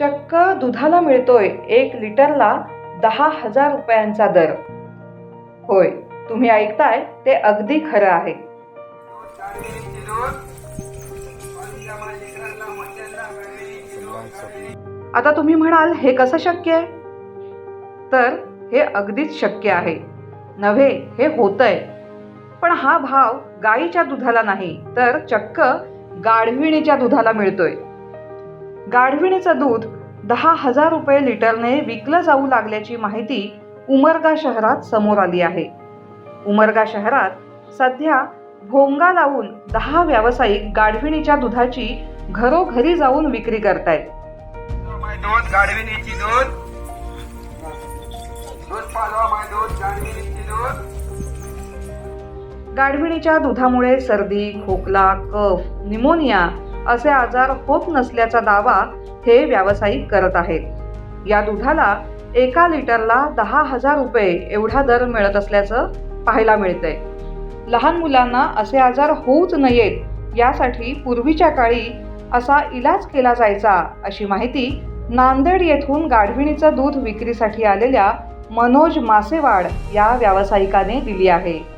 चक्क दुधाला मिळतोय एक लिटरला दहा हजार रुपयांचा दर. होय तुम्ही ऐकताय ते अगदी खरं आहे. आता तुम्ही म्हणाल हे कसं शक्य आहे? तर हे अगदीच शक्य आहे. नव्हे हे होतंय. पण हा भाव गाईच्या दुधाला नाही तर चक्क गाढविणीच्या दुधाला मिळतोय. गाढविणीचं दूध दहा हजार रुपये लिटरने विकलं जाऊ लागल्याची माहिती उमरगा शहरात समोर आली आहे. उमरगा शहरात सध्या भोंगा लावून दहा व्यावसायिक गाढविणीच्या दुधाची घरोघरी जाऊन विक्री करतायत. गाढविणीच्या दुधामुळे सर्दी खोकला कफ निमोनिया असे आजार होत नसल्याचा दावा हे व्यावसायिक करत आहेत. या दुधाला एका लिटरला दहा हजार रुपये एवढा दर मिळत असल्याचं पाहायला मिळतंय. लहान मुलांना असे आजार होऊच नयेत यासाठी पूर्वीच्या काळी असा इलाज केला जायचा अशी माहिती नांदेड येथून गाढविणीचं दूध विक्रीसाठी आलेल्या मनोज मासेवाड या व्यावसायिकाने दिली आहे.